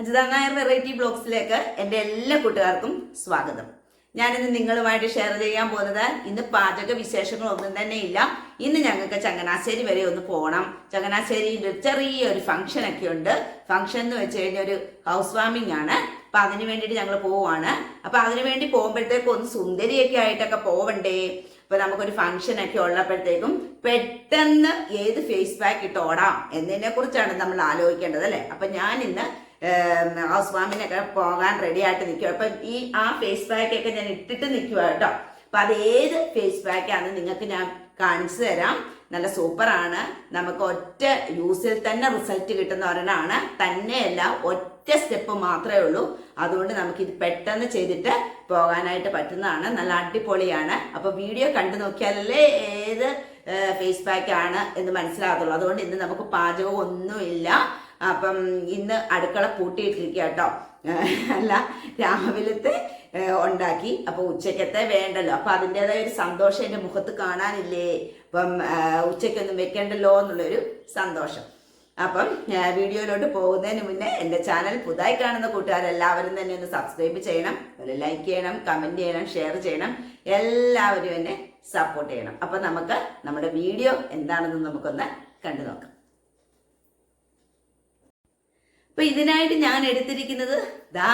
Ajitha Nair variety ബ്ലോഗ്സിലേക്ക് എന്റെ എല്ലാ കൂട്ടുകാർക്കും സ്വാഗതം. ഞാനിന്ന് നിങ്ങളുമായിട്ട് ഷെയർ ചെയ്യാൻ പോകുന്നത് ഇന്ന് പാചക വിശേഷങ്ങളൊന്നും തന്നെ ഇല്ല. ഇന്ന് ഞങ്ങൾക്ക് ചങ്ങനാശ്ശേരി വരെ ഒന്ന് പോകണം ചങ്ങനാശ്ശേരിയിൽ ഒരു ചെറിയൊരു ഫംഗ്ഷൻ ഒക്കെ ഉണ്ട്. ഫംഗ്ഷൻ എന്ന് വെച്ച് കഴിഞ്ഞാൽ ഒരു ഹൗസ് വാമിംഗ് ആണ്. അപ്പൊ അതിന് വേണ്ടിയിട്ട് ഞങ്ങൾ പോവാണ്. അപ്പൊ അതിനു വേണ്ടി പോകുമ്പോഴത്തേക്കും ഒന്ന് സുന്ദരിയൊക്കെ ആയിട്ടൊക്കെ പോവണ്ടേ? ഇപ്പൊ നമുക്കൊരു ഫംഗ്ഷൻ ഒക്കെ ഉള്ളപ്പോഴത്തേക്കും പെട്ടെന്ന് ഏത് ഫേസ് പാക്ക് ഇട്ട് ഓടാം എന്നതിനെ കുറിച്ചാണ് നമ്മൾ ആലോചിക്കേണ്ടത് അല്ലേ? അപ്പൊ ഞാൻ ഇന്ന് ഹൗസ് വാമിനൊക്കെ പോകാൻ റെഡി ആയിട്ട് നിൽക്കുക അപ്പം ഈ ആ ഫേസ് പാക്കൊക്കെ ഞാൻ ഇട്ടിട്ട് നിൽക്കുക കേട്ടോ. അപ്പൊ അത് ഏത് ഫേസ് പാക്ക് ആണ് നിങ്ങൾക്ക് ഞാൻ കാണിച്ചു തരാം. നല്ല സൂപ്പറാണ് നമുക്ക് ഒറ്റ യൂസിൽ തന്നെ റിസൾട്ട് കിട്ടുന്ന ഒരെണ്ണമാണ് തന്നെയല്ല ഒറ്റ സ്റ്റെപ്പ് മാത്രമേ ഉള്ളൂ. അതുകൊണ്ട് നമുക്ക് ഇത് പെട്ടെന്ന് ചെയ്തിട്ട് പോകാനായിട്ട് പറ്റുന്നതാണ്. നല്ല അടിപൊളിയാണ്. അപ്പൊ വീഡിയോ കണ്ടു നോക്കിയാലല്ലേ ഏത് ഫേസ് പാക്കാണ് എന്ന് മനസ്സിലാകത്തുള്ളൂ. അതുകൊണ്ട് ഇന്ന് നമുക്ക് പാചകം ഒന്നുമില്ല അപ്പം ഇന്ന് അടുക്കള പൂട്ടിയിട്ടിരിക്കുക കേട്ടോ അല്ല രാവിലത്തെ ഉണ്ടാക്കി. അപ്പൊ ഉച്ചക്കത്തെ വേണ്ടല്ലോ. അപ്പൊ അതിന്റെതായ ഒരു സന്തോഷം എന്റെ മുഖത്ത് കാണാനില്ലേ? അപ്പം ഉച്ചയ്ക്കൊന്നും വെക്കേണ്ടല്ലോ എന്നുള്ളൊരു സന്തോഷം. അപ്പം വീഡിയോയിലോട്ട് പോകുന്നതിന് മുന്നേ എന്റെ ചാനൽ പുതുതായി കാണുന്ന കൂട്ടുകാരെല്ലാവരും തന്നെ ഒന്ന് സബ്സ്ക്രൈബ് ചെയ്യണം ഒരു ലൈക്ക് ചെയ്യണം കമന്റ് ചെയ്യണം ഷെയർ ചെയ്യണം. എല്ലാവരും എന്നെ സപ്പോർട്ട് ചെയ്യണം. അപ്പം നമുക്ക് നമ്മുടെ വീഡിയോ എന്താണെന്ന് നമുക്കൊന്ന് കണ്ടു നോക്കാം അപ്പൊ ഇതിനായിട്ട് ഞാൻ എടുത്തിരിക്കുന്നത് ദാ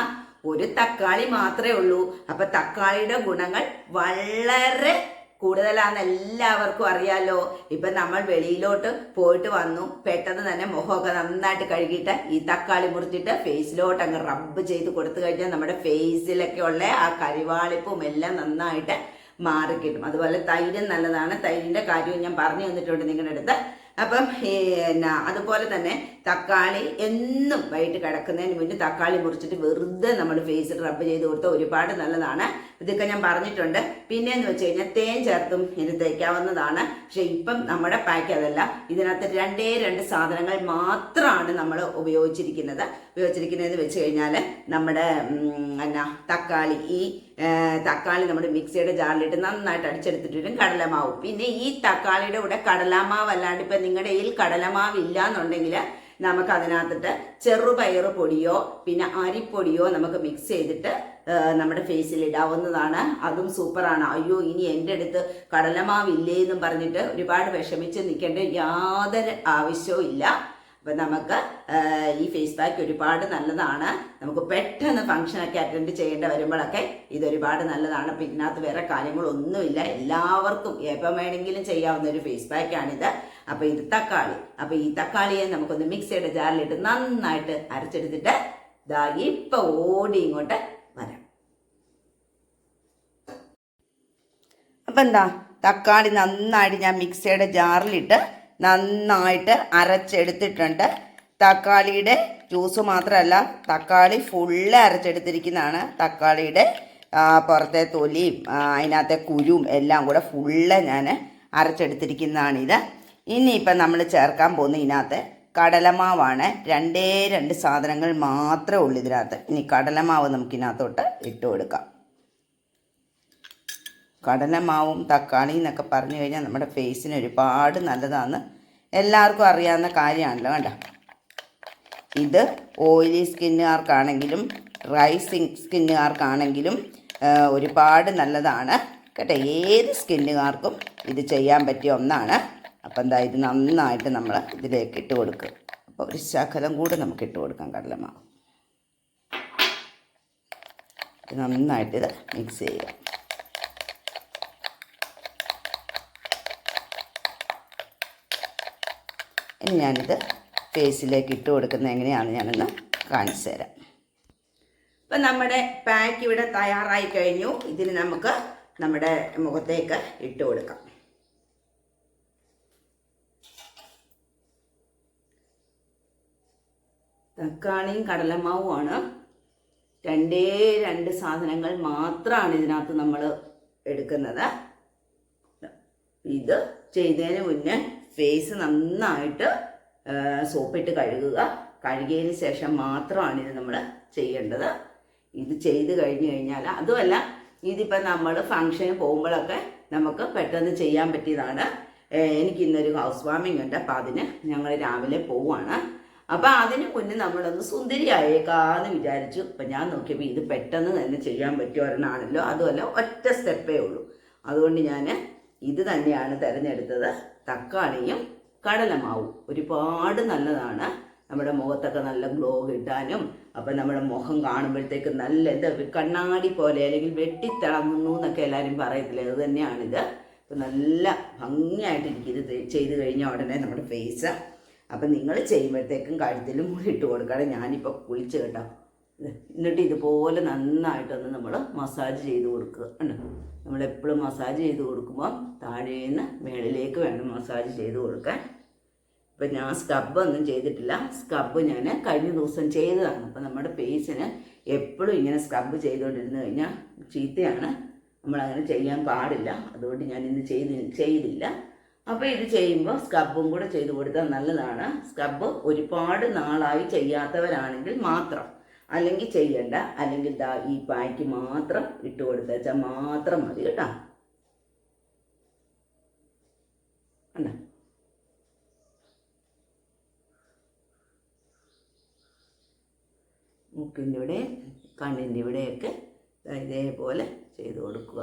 ഒരു തക്കാളി മാത്രമേ ഉള്ളൂ. അപ്പൊ തക്കാളിയുടെ ഗുണങ്ങൾ വളരെ കൂടുതലാന്ന് എല്ലാവർക്കും അറിയാലോ. ഇപ്പൊ നമ്മൾ വെളിയിലോട്ട് പോയിട്ട് വന്നു. പെട്ടെന്ന് തന്നെ മുഖമൊക്കെ നന്നായിട്ട് കഴുകിയിട്ട് ഈ തക്കാളി മുറിച്ചിട്ട് ഫേസിലോട്ട് അങ്ങ് റബ്ബ് ചെയ്ത് കൊടുത്തു കഴിഞ്ഞാൽ നമ്മുടെ ഫേസിലൊക്കെ ഉള്ള ആ കരിവാളിപ്പും എല്ലാം നന്നായിട്ട് മാറിക്കിട്ടും. അതുപോലെ തൈരും നല്ലതാണ്. തൈരിന്റെ കാര്യവും ഞാൻ പറഞ്ഞു തന്നിട്ടുണ്ട് നിങ്ങളുടെ അടുത്ത്. അപ്പം പിന്നെ അതുപോലെ തന്നെ തക്കാളി എന്നും വൈകിട്ട് കിടക്കുന്നതിന് മുന്നേ തക്കാളി മുറിച്ചിട്ട് വെറുതെ നമ്മൾ ഫേസിൽ റബ്ബ് ചെയ്ത് കൊടുത്താൽ ഒരുപാട് നല്ലതാണ്. ഇതൊക്കെ ഞാൻ പറഞ്ഞിട്ടുണ്ട്. പിന്നെയെന്ന് വെച്ച് കഴിഞ്ഞാൽ തേൻ ചേർത്തും ഇത് തേക്കാവുന്നതാണ്. പക്ഷെ ഇപ്പം നമ്മുടെ പാക്ക് അതല്ല. ഇതിനകത്ത് രണ്ടേ രണ്ട് സാധനങ്ങൾ മാത്രമാണ് നമ്മൾ ഉപയോഗിച്ചിരിക്കുന്നത്. ഉപയോഗിച്ചിരിക്കുന്നതെന്ന് വെച്ച് കഴിഞ്ഞാൽ നമ്മുടെ എന്നാ തക്കാളി. ഈ തക്കാളി നമ്മുടെ മിക്സിയുടെ ജാറിലിട്ട് നന്നായിട്ട് അടിച്ചെടുത്തിട്ടിട്ടും കടലമാവും. പിന്നെ ഈ തക്കാളിയുടെ കൂടെ കടലമാവ് അല്ലാണ്ട് ഇപ്പം നിങ്ങളുടെ കയ്യിൽ കടലമാവ് ഇല്ല എന്നുണ്ടെങ്കിൽ നമുക്ക് അതിനകത്തിട്ട് ചെറുപയർ പൊടിയോ പിന്നെ അരിപ്പൊടിയോ നമുക്ക് മിക്സ് ചെയ്തിട്ട് നമ്മുടെ ഫേസിൽ ഇടാവുന്നതാണ്. അതും സൂപ്പറാണ് അയ്യോ ഇനി എന്റെ അടുത്ത് കടലമാവില്ലേ എന്നും പറഞ്ഞിട്ട് ഒരുപാട് വിഷമിച്ച് നിൽക്കേണ്ട യാതൊരു ആവശ്യവും ഇല്ല. അപ്പം നമുക്ക് ഈ ഫേസ് പാക്ക് ഒരുപാട് നല്ലതാണ്. നമുക്ക് പെട്ടെന്ന് ഫംഗ്ഷനൊക്കെ അറ്റൻഡ് ചെയ്യേണ്ട വരുമ്പോഴൊക്കെ ഇതൊരുപാട് നല്ലതാണ്. അപ്പം ഇതിനകത്ത് വേറെ കാര്യങ്ങളൊന്നുമില്ല. എല്ലാവർക്കും എപ്പം വേണമെങ്കിലും ചെയ്യാവുന്ന ഒരു ഫേസ് പാക്കാണിത് അപ്പോൾ ഇത് തക്കാളി. അപ്പോൾ ഈ തക്കാളിയെ നമുക്കൊന്ന് മിക്സിയുടെ ജാറിലിട്ട് നന്നായിട്ട് അരച്ചെടുത്തിട്ട് ദാ ഇപ്പം ഓടി ഇങ്ങോട്ട് വരാം. അപ്പം എന്താ? തക്കാളി നന്നായിട്ട് ഞാൻ മിക്സിയുടെ ജാറിലിട്ട് നന്നായിട്ട് അരച്ചെടുത്തിട്ടുണ്ട്. തക്കാളിയുടെ ജ്യൂസ് മാത്രമല്ല തക്കാളി ഫുള്ള് അരച്ചെടുത്തിരിക്കുന്നതാണ്. തക്കാളിയുടെ പുറത്തെ തൊലിയും അതിനകത്തെ കുരുവും എല്ലാം കൂടെ ഫുള്ള് ഞാൻ അരച്ചെടുത്തിരിക്കുന്നതാണിത്. ഇനിയിപ്പം നമ്മൾ ചേർക്കാൻ പോകുന്ന ഇതിനകത്ത് കടലമാവാണ്. രണ്ടേ രണ്ട് സാധനങ്ങൾ മാത്രമേ ഉള്ളൂ ഇതിനകത്ത്. ഇനി കടലമാവ് നമുക്ക് ഇതിനകത്തോട്ട് ഇട്ട് കൊടുക്കാം. കടലമാവും തക്കാളി എന്നൊക്കെ പറഞ്ഞു കഴിഞ്ഞാൽ നമ്മുടെ ഫേസിന് ഒരുപാട് നല്ലതാണ് എല്ലാവർക്കും അറിയാവുന്ന കാര്യമാണല്ലോ കണ്ട? ഇത് ഓയിലി സ്കിന്നുകാർക്കാണെങ്കിലും റൈസിങ് സ്കിന്നുകാർക്കാണെങ്കിലും ഒരുപാട് നല്ലതാണ്. കേട്ടോ ഏത് സ്കിന്നുകാർക്കും ഇത് ചെയ്യാൻ പറ്റിയ ഒന്നാണ്. അപ്പം എന്താ ഇത് നന്നായിട്ട് നമ്മൾ ഇതിലേക്ക് ഇട്ട് കൊടുക്കുക അപ്പോൾ ഒരു ശകലം കൂടെ നമുക്ക് ഇട്ട് കൊടുക്കാം കടലമാവ്. ഇത് നന്നായിട്ട് ഇത് മിക്സ് ചെയ്യുക ഇനി ഞാനിത് ഫേസിലേക്ക് ഇട്ട് കൊടുക്കുന്നത് എങ്ങനെയാണെന്ന് ഞാനൊന്ന് കാണിച്ചു തരാം. ഇപ്പം നമ്മുടെ പാക്ക് ഇവിടെ തയ്യാറായി കഴിഞ്ഞു. ഇതിന് നമുക്ക് നമ്മുടെ മുഖത്തേക്ക് ഇട്ട് കൊടുക്കാം. തക്കാളിയും കടലമാവുമാണ്. രണ്ടേ രണ്ട് സാധനങ്ങൾ മാത്രമാണ് ഇതിനകത്ത് നമ്മൾ എടുക്കുന്നത്. ഇത് ചെയ്തതിന് മുന്നേ ഫേസ് നന്നായിട്ട് സോപ്പിട്ട് കഴുകുക. കഴുകിയതിന് ശേഷം മാത്രമാണ് ഇത് നമ്മൾ ചെയ്യേണ്ടത്. ഇത് ചെയ്ത് കഴിഞ്ഞു കഴിഞ്ഞാൽ അതുമല്ല ഇതിപ്പോൾ നമ്മൾ ഫങ്ഷന് പോകുമ്പോഴൊക്കെ നമുക്ക് പെട്ടെന്ന് ചെയ്യാൻ പറ്റിയതാണ്. എനിക്ക് ഇന്നൊരു ഹൗസ് വാമിംഗ് ഉണ്ട് അപ്പം അതിന് ഞങ്ങൾ രാവിലെ പോവുകയാണ് അപ്പം അതിന് മുന്നേ നമ്മളൊന്ന് സുന്ദരിയായേക്കാന്ന് വിചാരിച്ചു. അപ്പം ഞാൻ നോക്കിയപ്പോൾ ഇത് പെട്ടെന്ന് തന്നെ ചെയ്യാൻ പറ്റിയ ഒരെണ്ണമാണല്ലോ അതുമല്ല ഒറ്റ സ്റ്റെപ്പേ ഉള്ളൂ. അതുകൊണ്ട് ഞാൻ ഇത് തന്നെയാണ് തിരഞ്ഞെടുത്തത്. തക്കാളിയും കടലമാവും ഒരുപാട് നല്ലതാണ്. നമ്മുടെ മുഖത്തൊക്കെ നല്ല ഗ്ലോ കിട്ടാനും അപ്പം നമ്മുടെ മുഖം കാണുമ്പോഴത്തേക്ക് നല്ല എന്താ കണ്ണാടി പോലെ അല്ലെങ്കിൽ വെട്ടിത്തിളങ്ങുന്നു എന്നൊക്കെ എല്ലാവരും പറയത്തില്ലേ? അത് തന്നെയാണിത്. അപ്പം നല്ല ഭംഗിയായിട്ട് ഇത് ചെയ്ത് കഴിഞ്ഞ ഉടനെ നമ്മുടെ ഫേസ് അപ്പം നിങ്ങൾ ചെയ്യുമ്പോഴത്തേക്കും കഴുത്തിലും ഇട്ട് കൊടുക്കണം. ഞാനിപ്പോൾ കുളിച്ച് കേട്ടോ. എന്നിട്ട് ഇതുപോലെ നന്നായിട്ടൊന്ന് നമ്മൾ മസാജ് ചെയ്ത് കൊടുക്കുക നമ്മളെപ്പോഴും മസാജ് ചെയ്ത് കൊടുക്കുമ്പോൾ താഴേന്ന് മേളിലേക്ക് വേണം മസാജ് ചെയ്ത് കൊടുക്കാൻ. ഇപ്പം ഞാൻ സ്ക്രബ് ഒന്നും ചെയ്തിട്ടില്ല. സ്ക്രബ് ഞാൻ കഴിഞ്ഞ ദിവസം ചെയ്തതാണ്. അപ്പം നമ്മുടെ ഫേസിന് എപ്പോഴും ഇങ്ങനെ സ്ക്രബ് ചെയ്തുകൊണ്ടിരുന്ന് കഴിഞ്ഞാൽ ചീത്തയാണ്. നമ്മളങ്ങനെ ചെയ്യാൻ പാടില്ല. അതുകൊണ്ട് ഞാൻ ഇന്ന് ചെയ്ത് ചെയ്തില്ല. അപ്പോൾ ഇത് ചെയ്യുമ്പോൾ സ്ക്രബും കൂടെ ചെയ്ത് കൊടുത്താൽ നല്ലതാണ്. സ്ക്രബ് ഒരുപാട് നാളായി ചെയ്യാത്തവരാണെങ്കിൽ മാത്രം. അല്ലെങ്കിൽ ചെയ്യണ്ട. അല്ലെങ്കിൽ ദാ ഈ പായ്ക്ക് മാത്രം ഇട്ട് കൊടുത്തേച്ചാൽ മാത്രം മതി കേട്ടോ. കണ്ടോ? മൂക്കിന്റെ ഇവിടെ കണ്ണിന്റെ ഇവിടെയൊക്കെ ഇതേപോലെ ചെയ്ത് കൊടുക്കുക.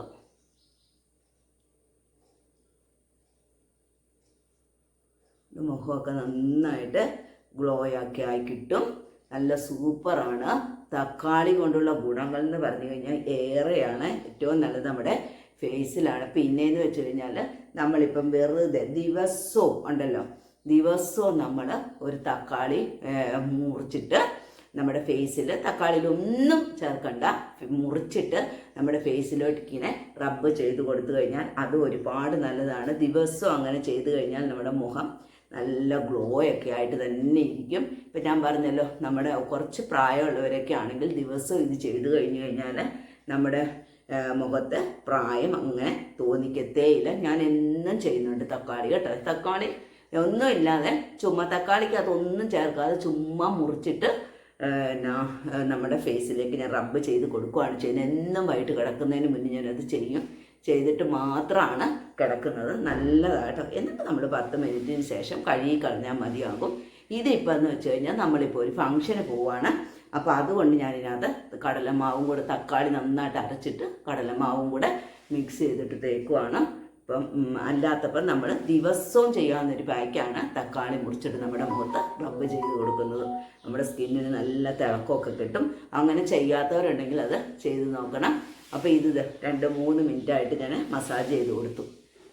മുഖമൊക്കെ നന്നായിട്ട് ഗ്ലോ ആക്കി ആയി കിട്ടും. നല്ല സൂപ്പറാണ്. തക്കാളി കൊണ്ടുള്ള ഗുണങ്ങൾ എന്ന് പറഞ്ഞു കഴിഞ്ഞാൽ ഏറെയാണ് ഏറ്റവും നല്ലത് നമ്മുടെ ഫേസിലാണ്. പിന്നെയെന്ന് വെച്ച് കഴിഞ്ഞാൽ നമ്മളിപ്പം വെറുതെ ദിവസവും ഉണ്ടല്ലോ ദിവസവും നമ്മൾ ഒരു തക്കാളി മുറിച്ചിട്ട് നമ്മുടെ ഫേസിൽ തക്കാളിയിലൊന്നും ചേർക്കണ്ട. മുറിച്ചിട്ട് നമ്മുടെ ഫേസിലോട്ട് ഇങ്ങനെ റബ്ബ് ചെയ്ത് കൊടുത്തു കഴിഞ്ഞാൽ അത് ഒരുപാട് നല്ലതാണ്. ദിവസവും അങ്ങനെ ചെയ്തു കഴിഞ്ഞാൽ നമ്മുടെ മുഖം നല്ല ഗ്ലോ ഒക്കെ ആയിട്ട് തന്നെ ഇരിക്കും. ഇപ്പം ഞാൻ പറഞ്ഞല്ലോ നമ്മുടെ കുറച്ച് പ്രായമുള്ളവരൊക്കെ ആണെങ്കിൽ ദിവസവും ഇത് ചെയ്തു കഴിഞ്ഞു കഴിഞ്ഞാൽ നമ്മുടെ മുഖത്ത് പ്രായം അങ്ങനെ തോന്നിക്കത്തേയില്ല ഞാൻ എന്നും ചെയ്യുന്നുണ്ട് തക്കാളി കേട്ടോ. തക്കാളി ഒന്നുമില്ലാതെ ചുമ്മാ തക്കാളിക്ക് അതൊന്നും ചേർക്കാതെ ചുമ്മാ മുറിച്ചിട്ട് എന്നാ നമ്മുടെ ഫേസിലേക്ക് ഞാൻ റബ്ബ് ചെയ്ത് കൊടുക്കുകയാണ് ചെയ്യുന്നത്. എന്നും വൈകിട്ട് കിടക്കുന്നതിന് മുന്നേ ഞാനത് ചെയ്യും. ചെയ്തിട്ട് മാത്രമാണ് കിടക്കുന്നത്. നല്ലതാട്ടോ എന്നിട്ട് നമ്മൾ പത്ത് മിനിറ്റിന് ശേഷം കഴുകി കളഞ്ഞാൽ മതിയാകും. ഇതിപ്പോൾ എന്ന് വെച്ച് കഴിഞ്ഞാൽ നമ്മളിപ്പോൾ ഒരു ഫംഗ്ഷന് പോവാണ്. അപ്പോൾ അതുകൊണ്ട് ഞാനിതിനകത്ത് കടലമാവും കൂടെ തക്കാളി നന്നായിട്ട് അരച്ചിട്ട് കടലമാവും കൂടെ മിക്സ് ചെയ്തിട്ട് തേക്കുവാണ്. ഇപ്പം അല്ലാത്തപ്പം നമ്മൾ ദിവസവും ചെയ്യാവുന്നൊരു പാക്കാണ് തക്കാളി മുറിച്ചിട്ട് നമ്മുടെ മുഖത്ത് റബ്ബ് ചെയ്ത് കൊടുക്കുന്നത്. നമ്മുടെ സ്കിന്നിന് നല്ല തിളക്കമൊക്കെ കിട്ടും. അങ്ങനെ ചെയ്യാത്തവരുണ്ടെങ്കിൽ അത് ചെയ്ത് നോക്കണം. അപ്പോൾ ഇത് രണ്ട് മൂന്ന് മിനിറ്റായിട്ട് ഞാൻ മസാജ് ചെയ്ത് കൊടുത്തു.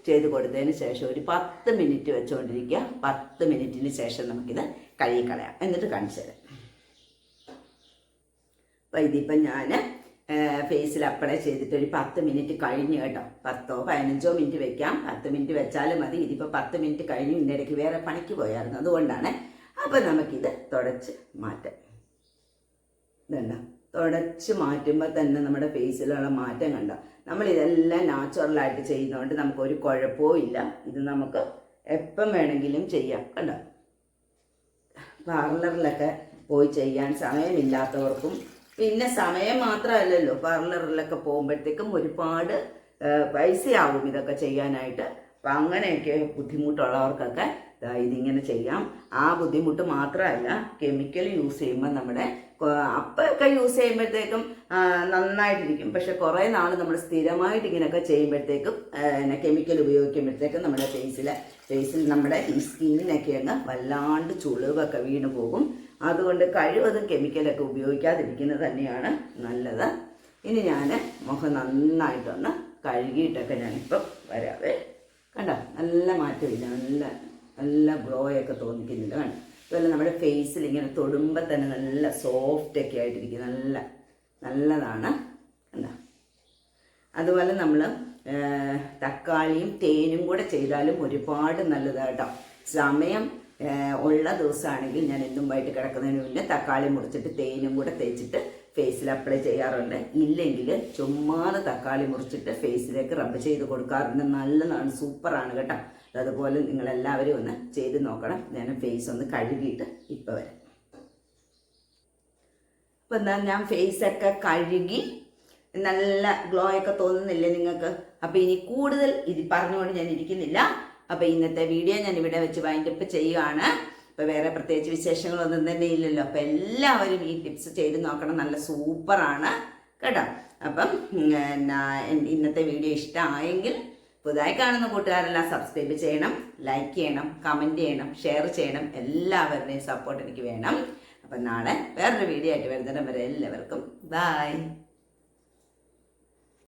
ചെയ്ത് കൊടുത്തതിന് ശേഷം ഒരു പത്ത് മിനിറ്റ് വെച്ചുകൊണ്ടിരിക്കുക പത്ത് മിനിറ്റിന് ശേഷം നമുക്കിത് കഴുകിക്കളയാം എന്നിട്ട് കാണിച്ചു തരാം. അപ്പം ഇതിപ്പം ഞാൻ ഫേസിൽ അപ്ലൈ ചെയ്തിട്ട് ഒരു പത്ത് മിനിറ്റ് കഴിഞ്ഞ് കേട്ടോ. പത്തോ പതിനഞ്ചോ മിനിറ്റ് വെക്കാം. പത്ത് മിനിറ്റ് വെച്ചാലും മതി. ഇതിപ്പോൾ പത്ത് മിനിറ്റ് കഴിഞ്ഞ്. ഇതിന്റെ വേറെ പണിക്ക് പോയായിരുന്നു. അതുകൊണ്ടാണ് അപ്പോൾ നമുക്കിത് തുടച്ച് മാറ്റാം. ഇതുണ്ടോ. തുടച്ച് മാറ്റുമ്പോൾ തന്നെ നമ്മുടെ ഫേസിലുള്ള മാറ്റം കണ്ടോ? നമ്മൾ ഇതെല്ലാം നാച്ചുറലായിട്ട് ചെയ്യുന്നതുകൊണ്ട് നമുക്ക് ഒരു കുഴപ്പവും ഇല്ല. ഇത് നമുക്ക് എപ്പം വേണമെങ്കിലും ചെയ്യാം. കണ്ടോ? പാർലറിലൊക്കെ പോയി ചെയ്യാൻ സമയമില്ലാത്തവർക്കും പിന്നെ സമയം മാത്രമല്ലല്ലോ പാർലറിലൊക്കെ പോകുമ്പോഴത്തേക്കും ഒരുപാട് പൈസയാവും ഇതൊക്കെ ചെയ്യാനായിട്ട്. അപ്പം അങ്ങനെയൊക്കെ ബുദ്ധിമുട്ടുള്ളവർക്കൊക്കെ ഇതിങ്ങനെ ചെയ്യാം. ആ ബുദ്ധിമുട്ട് മാത്രമല്ല കെമിക്കൽ യൂസ് ചെയ്യുമ്പോൾ നമ്മുടെ അപ്പൊക്കെ യൂസ് ചെയ്യുമ്പോഴത്തേക്കും നന്നായിട്ടിരിക്കും. പക്ഷെ കുറേ നാൾ നമ്മൾ സ്ഥിരമായിട്ട് ഇങ്ങനെയൊക്കെ ചെയ്യുമ്പോഴത്തേക്കും പിന്നെ കെമിക്കൽ ഉപയോഗിക്കുമ്പോഴത്തേക്കും നമ്മുടെ ഫേസിലെ ഫേസിൽ നമ്മുടെ ഈ സ്കിന്നിനൊക്കെ അങ്ങ് വല്ലാണ്ട് ചുളിവൊക്കെ വീണ് പോകും. അതുകൊണ്ട് കഴിവതും കെമിക്കലൊക്കെ ഉപയോഗിക്കാതിരിക്കുന്നത് തന്നെയാണ് നല്ലത്. ഇനി ഞാൻ മുഖം നന്നായിട്ടൊന്ന് കഴുകിയിട്ടൊക്കെ ഞാനിപ്പം വരാവേ കണ്ടോ? നല്ല മാറ്റമില്ല. നല്ല നല്ല ഗ്ലോ ഒക്കെ തോന്നിക്കുന്നില്ല കണ്ടോ? അതുപോലെ നമ്മുടെ ഫേസിൽ ഇങ്ങനെ തൊടുമ്പോൾ തന്നെ നല്ല സോഫ്റ്റ് ഒക്കെ ആയിട്ടിരിക്കും. നല്ല നല്ലതാണ്. കണ്ടോ? അതുപോലെ നമ്മൾ തക്കാളിയും തേനും കൂടെ ചെയ്താലും ഒരുപാട് നല്ലതാട്ടോ. സമയം ഉള്ള ദിവസമാണെങ്കിൽ ഞാൻ എന്നും വൈകിട്ട് കിടക്കുന്നതിന് മുന്നേ തക്കാളി മുറിച്ചിട്ട് തേനും കൂടെ തേച്ചിട്ട് ഫേസിൽ അപ്ലൈ ചെയ്യാറുണ്ട്. ഇല്ലെങ്കിൽ ചുമ്മാതെ തക്കാളി മുറിച്ചിട്ട് ഫേസിലേക്ക് റബ്ബ് ചെയ്ത് കൊടുക്കാറുണ്ട്. നല്ലതാണ് സൂപ്പറാണ് കേട്ടോ. അതുപോലെ നിങ്ങളെല്ലാവരും ഒന്ന് ചെയ്ത് നോക്കണം. ഞാൻ ഫേസ് ഒന്ന് കഴുകിയിട്ട് ഇപ്പോൾ വരാം. അപ്പോൾ എന്താ ഞാൻ ഫേസൊക്കെ കഴുകി നല്ല ഗ്ലോ ഒക്കെ തോന്നുന്നില്ലേ നിങ്ങൾക്ക്? അപ്പോൾ ഇനി കൂടുതൽ ഇത് പറഞ്ഞുകൊണ്ട് ഞാൻ ഇരിക്കുന്നില്ല. അപ്പം ഇന്നത്തെ വീഡിയോ ഞാൻ ഇവിടെ വെച്ച് വൈൻഡ് അപ്പ് ചെയ്യുകയാണ് അപ്പോൾ വേറെ പ്രത്യേകിച്ച് വിശേഷങ്ങളൊന്നും തന്നെ ഇല്ലല്ലോ. അപ്പോൾ എല്ലാവരും ഈ ടിപ്സ് ചെയ്ത് നോക്കണം. നല്ല സൂപ്പറാണ് കേട്ടോ? അപ്പം ഇന്നത്തെ വീഡിയോ ഇഷ്ടമായെങ്കിൽ പുതുതായി കാണുന്ന കൂട്ടുകാരെല്ലാം സബ്സ്ക്രൈബ് ചെയ്യണം ലൈക്ക് ചെയ്യണം കമന്റ് ചെയ്യണം ഷെയർ ചെയ്യണം. എല്ലാവരുടെയും സപ്പോർട്ട് എനിക്ക് വേണം. അപ്പം നാളെ വേറൊരു വീഡിയോ ആയിട്ട് വരുന്നിടം വരെ എല്ലാവർക്കും ബായ്